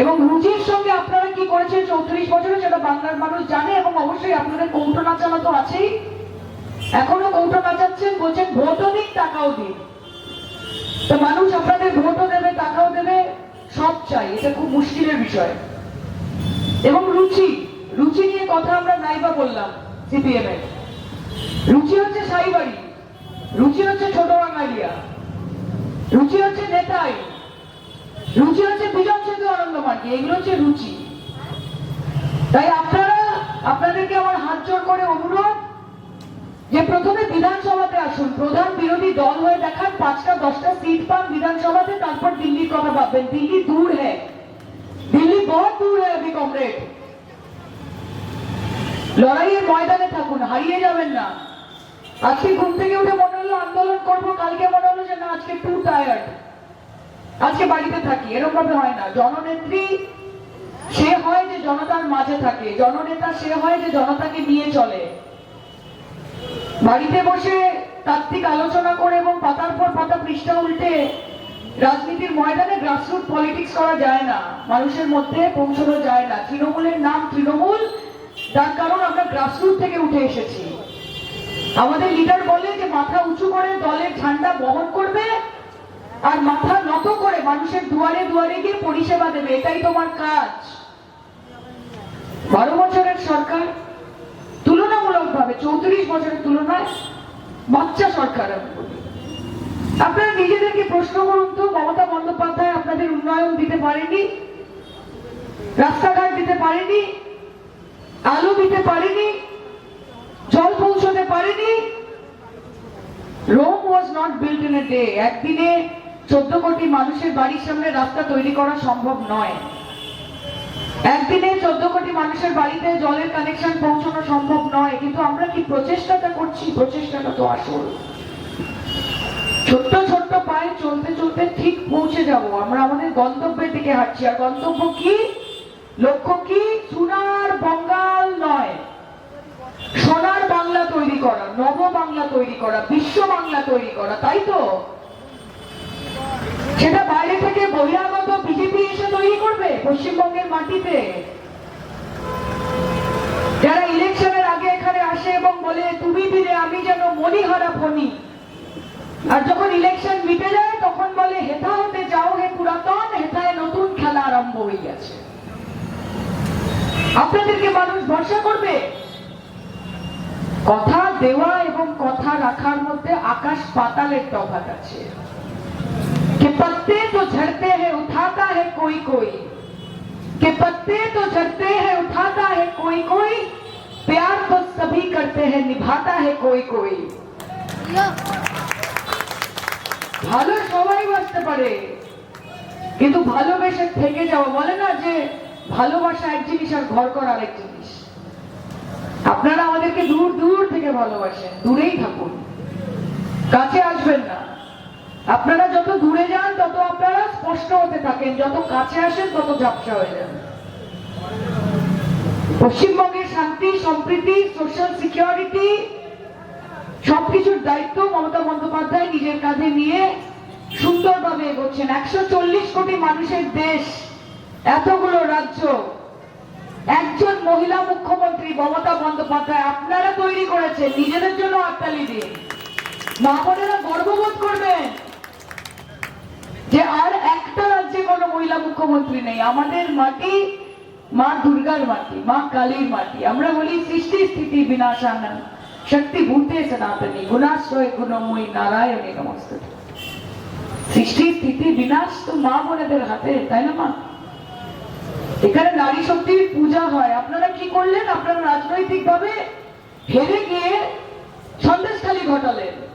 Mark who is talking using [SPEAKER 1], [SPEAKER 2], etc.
[SPEAKER 1] এবং রুচির সঙ্গে আপনারা কি করেছেন চৌত্রিশ বছরে সেটা বাংলার মানুষ জানে এবং অবশ্যই আপনাদের কৌটো নাচানো তো আছেই। এখনও কৌটো নাচাচ্ছেন, বলছেন ভোটও দিন টাকাও দিন। তো মানুষ আপনাদের ভোটও দেবে, টাকাও দেবে, সব চাই, এটা খুব মুশকিলের বিষয়। এবং রুচি রুচি নিয়ে কথা আমরা নাইবা বললাম সিপিএম। এর রুচি হচ্ছে সাইবাড়ি, রুচি হচ্ছে ছোট বাঙালিয়া, রুচি হচ্ছে নেতাই, রুচি হচ্ছে বিজন এগুলো হচ্ছে রুচি। তাই আপনারা, আপনাদেরকে আমার হাত জোর করে অনুরোধ যে প্রথমে বিধানসভাতে আসুন। প্রধান বিরোধী দল হয়ে দেখান, পাঁচটা, দশটা সিট পান বিধানসভাতে, তারপর দিল্লির কথা ভাববেন। দিল্লি দূর হ্যাঁ দিল্লি বহুত দূর হ্যাঁ अभी কমরেড। লড়াইয়ের ময়দানে থাকুন, হারিয়ে যাবেন না। আজকে ঘুম থেকে উঠে মনে হলো আন্দোলন করব, কালকে মনে হলো যে না, আজকে টু টায়ার্ড আজকে বাড়িতে থাকি এরকম হয় না। জননেত্রী, সে হয় যে জনতার মাঝে থাকে। জননেতা, সে হয় যে জনতাকে নিয়ে চলে। বাড়িতে বসে তাত্ত্বিক আলোচনা করে এবং পাতার পর পাতা পৃষ্ঠা উল্টে রাজনীতির ময়দানে গ্রাসরুট পলিটিক্স করা যায় না। মানুষের মধ্যে পৌঁছানো যায় না। তৃণমূলের নাম তৃণমূল তার কারণ আমরা গ্রাসরুট থেকে উঠে এসেছি। আমাদের লিডার বলে যে মাথা উঁচু করে দলের ঝান্ডা বহন করবে আর মাথা নত করে মানুষের দুয়ারে দুয়ারে গিয়ে পরিষেবা দেবে, এটাই তোমার কাজ। বারো বছরের সরকার তুলনামূলক ভাবে চৌত্রিশ বছরের তুলনায় বাচ্চা সরকার আপনারা নিজেদেরকে প্রশ্ন করুন তো, মমতা বন্দ্যোপাধ্যায় আপনাদের উন্নয়ন দিতে পারেনি, রাস্তাঘাট দিতে পারেনি, আলো দিতে পারেনি, জল পৌঁছতে পারেনি। Rome was not built in a day একদিনে চোদ্দ কোটি মানুষের বাড়ির সামনে রাস্তা তৈরি করা সম্ভব নয়। একদিনে চোদ্দ কোটি মানুষের বাড়িতে জলের কানেকশন পৌঁছানো সম্ভব নয়, কিন্তু আমরা কি প্রচেষ্টাটা করছি? প্রচেষ্টাটা তো আসল। ছোট্ট ছোট্ট পায়ে চলতে চলতে ঠিক পৌঁছে যাব। আমরা আমাদের গন্তব্যের দিকে হাঁটছি। আর গন্তব্য কি? লক্ষ্য কি? সোনার বঙ্গাল নয়। সোনার বাংলা তৈরি করা, নব বাংলা তৈরি করা, বিশ্ব বাংলা তৈরি করা, তাই তো? সেটা বাইরে থেকে বহিরাগত বিজেপি এসে তৈরি করবে পশ্চিমবঙ্গের মাটিতে। যারা ইলেকশনের আগে এখানে আসে এবং বলে, তুমি দিলে, আমি যেন মনি মনিহারা ফনি আর যখন ইলেকশন মিটে যায়, তখন বলে, হেথা হতে যাও, হে পুরাতন, হেথায় নতুন খেলা আরম্ভ হয়ে গেছে। আপনাদেরকে মানুষ ভরসা করবে, কথা দেওয়া এবং কথা রাখার মধ্যে আকাশ পাতালের তফাৎ আছে। कि पत्ते तो झड़ते हैं उठाता है कोई कोई कि पत्ते तो झड़ते हैं उठाता है कोई कोई प्यार तो सभी करते हैं निभाता है कोई कोई ভালো সবাই বাঁচতে পারে কিন্তু ভালোবেসে থেকে যাওয়া বলে না যে ভালোবাসা এক জিনিস আর ঘর করা আরেক জিনিস আপনারা আমাদেরকে দূর দূর থেকে ভালোবাসেন দূরেই থাকুন কাছে আসবেন না আপনারা যত দূরে যান, তত আপনারা স্পষ্ট হতে থাকেন। যত কাছে আসেন, তত ঝাপসা হয়ে যান। পশ্চিমবঙ্গের শান্তি, সম্প্রীতি সোশ্যাল সিকিউরিটি সবকিছুর দায়িত্ব মমতা বন্দ্যোপাধ্যায় নিজের কাঁধে নিয়ে সুন্দরভাবে এগোচ্ছেন। একশো চল্লিশ কোটি মানুষের দেশ, এতগুলো রাজ্য, একজন মহিলা মুখ্যমন্ত্রী মমতা বন্দ্যোপাধ্যায় আপনারা তৈরি করেছেন। নিজেদের জন্য হাততালি দিয়ে। মা বোনেরা গর্ববোধ করবেন। যে আর একটা রাজ্যে কোনো মহিলা মুখ্যমন্ত্রী নেই। আমাদের মাটি মা দুর্গার মাটি, মা কালীর মাটি। আমরা বলি সৃষ্টি, স্থিতি বিনাশানন শক্তি, ভূতে, সনাতনী। গুণাশ্রয়, গুণময়ী, নারায়ণী, নমস্তে। সৃষ্টি, স্থিতি, বিনাশ তো মা বোনেদের হাতে, তাই না মা? এখানে নারী শক্তির পূজা হয়। আপনারা কি করলেন? আপনারা রাজনৈতিক ভাবে হেরে গিয়ে সন্দেশখালী ঘটালেন।